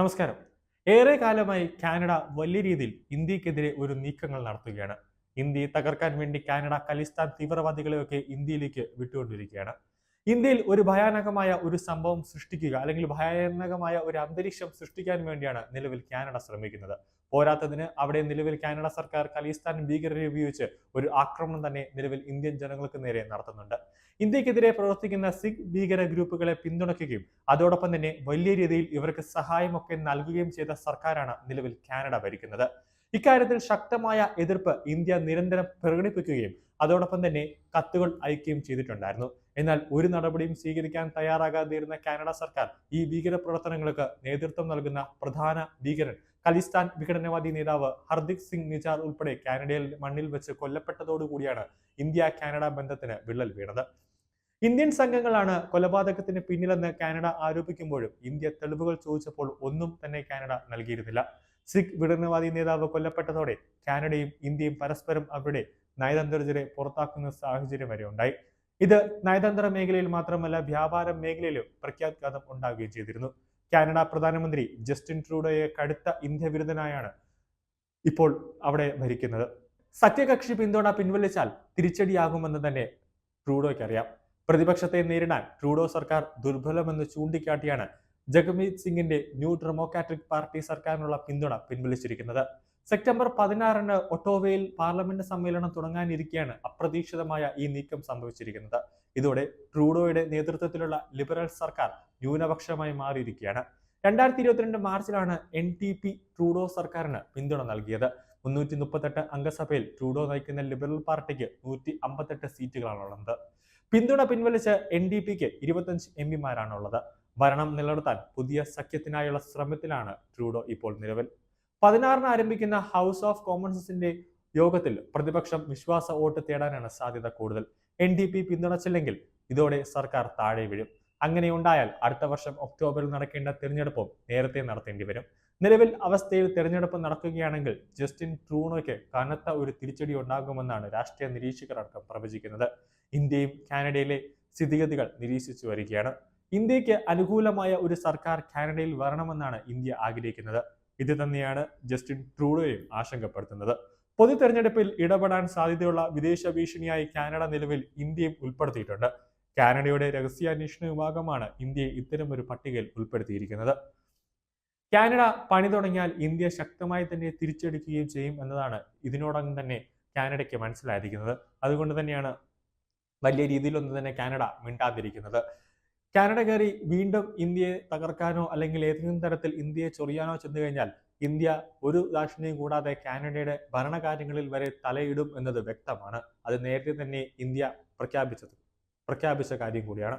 നമസ്കാരം. ഏറെ കാലമായി കാനഡ വലിയ രീതിയിൽ ഇന്ത്യക്കെതിരെ ഒരു നീക്കങ്ങൾ നടത്തുകയാണ്. ഇന്ത്യയെ തകർക്കാൻ വേണ്ടി കാനഡ ഖലിസ്ഥാൻ തീവ്രവാദികളെയൊക്കെ ഇന്ത്യയിലേക്ക് വിട്ടുകൊണ്ടിരിക്കുകയാണ്. ഇന്ത്യയിൽ ഒരു ഭയാനകമായ ഒരു സംഭവം സൃഷ്ടിക്കുക അല്ലെങ്കിൽ ഭയാനകമായ ഒരു അന്തരീക്ഷം സൃഷ്ടിക്കാൻ വേണ്ടിയാണ് നിലവിൽ കാനഡ ശ്രമിക്കുന്നത്. പോരാത്തതിന് അവിടെ നിലവിൽ കാനഡ സർക്കാർ ഖലിസ്ഥാൻ ഭീകരരെ ഉപയോഗിച്ച് ഒരു ആക്രമണം തന്നെ നിലവിൽ ഇന്ത്യൻ ജനങ്ങൾക്ക് നേരെ നടത്തുന്നുണ്ട്. ഇന്ത്യക്കെതിരെ പ്രവർത്തിക്കുന്ന സിഖ് ഭീകര ഗ്രൂപ്പുകളെ പിന്തുണയ്ക്കുകയും അതോടൊപ്പം തന്നെ വലിയ രീതിയിൽ ഇവർക്ക് സഹായമൊക്കെ നൽകുകയും ചെയ്ത സർക്കാരാണ് നിലവിൽ കാനഡ ഭരിക്കുന്നത്. ഇക്കാര്യത്തിൽ ശക്തമായ എതിർപ്പ് ഇന്ത്യ നിരന്തരം പ്രകടിപ്പിക്കുകയും അതോടൊപ്പം തന്നെ കത്തുകൾ അയക്കുകയും ചെയ്തിട്ടുണ്ടായിരുന്നു. എന്നാൽ ഒരു നടപടിയും സ്വീകരിക്കാൻ തയ്യാറാകാതിരുന്ന കാനഡ സർക്കാർ ഈ ഭീകര പ്രവർത്തനങ്ങൾക്ക് നേതൃത്വം നൽകുന്ന പ്രധാന ഭീകരൻ. ഖലിസ്ഥാൻ വിഘടനവാദി നേതാവ് ഹർദിക് സിംഗ് നിജാർ ഉൾപ്പെടെ കാനഡയിൽ മണ്ണിൽ വെച്ച് കൊല്ലപ്പെട്ടതോടുകൂടിയാണ് ഇന്ത്യ കാനഡ ബന്ധത്തിന് വിള്ളൽ വീണത്. ഇന്ത്യൻ സംഘങ്ങളാണ് കൊലപാതകത്തിന് പിന്നിലെന്ന് കാനഡ ആരോപിക്കുമ്പോഴും ഇന്ത്യ തെളിവുകൾ ചോദിച്ചപ്പോൾ ഒന്നും തന്നെ കാനഡ നൽകിയിരുന്നില്ല. സിഖ് വിഘടനവാദി നേതാവ് കൊല്ലപ്പെട്ടതോടെ കാനഡയും ഇന്ത്യയും പരസ്പരം അവരുടെ നയതന്ത്രജ്ഞരെ പുറത്താക്കുന്ന സാഹചര്യം വരെ ഉണ്ടായി. ഇത് നയതന്ത്ര മേഖലയിൽ മാത്രമല്ല വ്യാപാര മേഖലയിലും പ്രഖ്യാഘാതം ഉണ്ടാകുകയും ചെയ്തിരുന്നു. കാനഡ പ്രധാനമന്ത്രി ജസ്റ്റിൻ ട്രൂഡോയെ കടുത്ത ഇന്ത്യ വിരുദ്ധനായാണ് ഇപ്പോൾ അവിടെ ഭരിക്കുന്നത്. സഖ്യകക്ഷി പിന്തുണ പിൻവലിച്ചാൽ തിരിച്ചടിയാകുമെന്ന് തന്നെ ട്രൂഡോയ്ക്ക് അറിയാം പ്രതിപക്ഷത്തെ നേരിടാൻ ട്രൂഡോ സർക്കാർ ദുർബലമെന്ന് ചൂണ്ടിക്കാട്ടിയാണ് ജഗമീത് സിംഗിന്റെ ന്യൂ ഡെമോക്രാറ്റിക് പാർട്ടി സർക്കാരിനുള്ള പിന്തുണ പിൻവലിച്ചിരിക്കുന്നത്. സെപ്റ്റംബർ പതിനാറിന് ഒട്ടോവയിൽ പാർലമെന്റ് സമ്മേളനം തുടങ്ങാനിരിക്കെയാണ് അപ്രതീക്ഷിതമായ ഈ നീക്കം സംഭവിച്ചിരിക്കുന്നത്. ഇതോടെ ട്രൂഡോയുടെ നേതൃത്വത്തിലുള്ള ലിബറൽ സർക്കാർ ന്യൂനപക്ഷമായി മാറിയിരിക്കുകയാണ് രണ്ടായിരത്തി ഇരുപത്തിരണ്ട് മാർച്ചിലാണ് എൻ ടി പി ട്രൂഡോ സർക്കാരിന് പിന്തുണ നൽകിയത്. മുന്നൂറ്റി മുപ്പത്തെട്ട് അംഗസഭയിൽ ട്രൂഡോ നയിക്കുന്ന ലിബറൽ പാർട്ടിക്ക് നൂറ്റി അമ്പത്തെട്ട് സീറ്റുകളാണുള്ളത് പിന്തുണ പിൻവലിച്ച് എൻ ഡി പിക്ക് ഇരുപത്തഞ്ച് എം പിമാരാണുള്ളത് ഭരണം നിലനിർത്താൻ പുതിയ സഖ്യത്തിനായുള്ള ശ്രമത്തിലാണ് ട്രൂഡോ ഇപ്പോൾ നിലവിൽ. പതിനാറിന് ആരംഭിക്കുന്ന ഹൗസ് ഓഫ് കോമൺസിന്റെ യോഗത്തിൽ പ്രതിപക്ഷം വിശ്വാസ വോട്ട് തേടാനാണ് സാധ്യത കൂടുതൽ. എൻ ഡി പി പിന്തുണച്ചില്ലെങ്കിൽ ഇതോടെ സർക്കാർ താഴെ വീഴും. അങ്ങനെ ഉണ്ടായാൽ അടുത്ത വർഷം ഒക്ടോബറിൽ നടക്കേണ്ട തിരഞ്ഞെടുപ്പും നേരത്തെ നടത്തേണ്ടി വരും. നിലവിൽ അവസ്ഥയിൽ തിരഞ്ഞെടുപ്പ് നടക്കുകയാണെങ്കിൽ ജസ്റ്റിൻ ട്രൂണോയ്ക്ക് കനത്ത ഒരു തിരിച്ചടി ഉണ്ടാകുമെന്നാണ് രാഷ്ട്രീയ നിരീക്ഷകർ അടക്കം പ്രവചിക്കുന്നത്. ഇന്ത്യയും കാനഡയിലെ സ്ഥിതിഗതികൾ നിരീക്ഷിച്ചു വരികയാണ്. ഇന്ത്യയ്ക്ക് അനുകൂലമായ ഒരു സർക്കാർ കാനഡയിൽ വരണമെന്നാണ് ഇന്ത്യ ആഗ്രഹിക്കുന്നത്. ഇത് തന്നെയാണ് ജസ്റ്റിൻ ട്രൂഡോയും ആശങ്കപ്പെടുത്തുന്നത്. പൊതു തെരഞ്ഞെടുപ്പിൽ ഇടപെടാൻ സാധ്യതയുള്ള വിദേശ ഭീഷണിയായി കാനഡ നിലവിൽ ഇന്ത്യയും ഉൾപ്പെടുത്തിയിട്ടുണ്ട്. കാനഡയുടെ രഹസ്യാന്വേഷണ വിഭാഗമാണ് ഇന്ത്യയെ ഒരു പട്ടികയിൽ ഉൾപ്പെടുത്തിയിരിക്കുന്നത്. കാനഡ പണി തുടങ്ങിയാൽ ഇന്ത്യ ശക്തമായി തന്നെ തിരിച്ചെടുക്കുകയും ചെയ്യും എന്നതാണ് ഇതിനോടകം തന്നെ കാനഡയ്ക്ക് മനസ്സിലായിരിക്കുന്നത്. അതുകൊണ്ട് തന്നെയാണ് വലിയ രീതിയിലൊന്നും തന്നെ കാനഡ മിണ്ടാതിരിക്കുന്നത്. കാനഡ കയറി വീണ്ടും ഇന്ത്യയെ തകർക്കാനോ അല്ലെങ്കിൽ ഏതെങ്കിലും തരത്തിൽ ഇന്ത്യയെ ചൊറിയാനോ ചെന്നു കഴിഞ്ഞാൽ ഇന്ത്യ ഒരു ദാക്ഷിണ്യം കൂടാതെ കാനഡയുടെ ഭരണകാര്യങ്ങളിൽ വരെ തലയിടും എന്നത് വ്യക്തമാണ്. അത് നേരത്തെ തന്നെ ഇന്ത്യ പ്രഖ്യാപിച്ചത് പ്രഖ്യാപിച്ച കാര്യം കൂടിയാണ്.